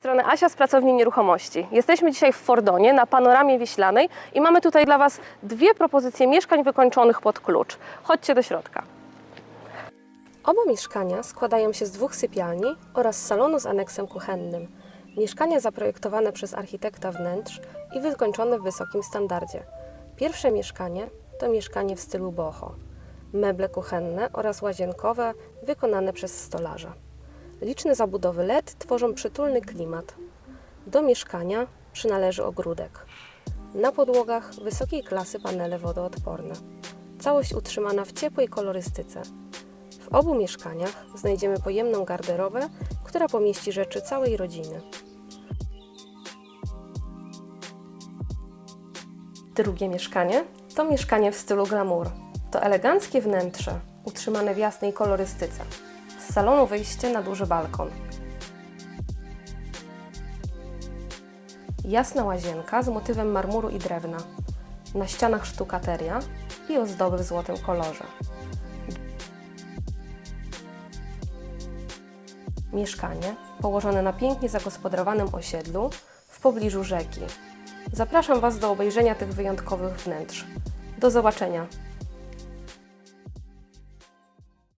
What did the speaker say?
strony Asia z Pracowni Nieruchomości. Jesteśmy dzisiaj w Fordonie na panoramie Wiślanej i mamy tutaj dla Was dwie propozycje mieszkań wykończonych pod klucz. Chodźcie do środka. Oba mieszkania składają się z dwóch sypialni oraz salonu z aneksem kuchennym. Mieszkania zaprojektowane przez architekta wnętrz i wykończone w wysokim standardzie. Pierwsze mieszkanie to mieszkanie w stylu boho. Meble kuchenne oraz łazienkowe wykonane przez stolarza. Liczne zabudowy LED tworzą przytulny klimat. Do mieszkania przynależy ogródek. Na podłogach wysokiej klasy panele wodoodporne. Całość utrzymana w ciepłej kolorystyce. W obu mieszkaniach znajdziemy pojemną garderobę, która pomieści rzeczy całej rodziny. Drugie mieszkanie to mieszkanie w stylu glamour. To eleganckie wnętrze, utrzymane w jasnej kolorystyce. Salonu wyjście na duży balkon. Jasna łazienka z motywem marmuru i drewna. Na ścianach sztukateria i ozdoby w złotym kolorze. Mieszkanie położone na pięknie zagospodarowanym osiedlu w pobliżu rzeki. Zapraszam Was do obejrzenia tych wyjątkowych wnętrz. Do zobaczenia!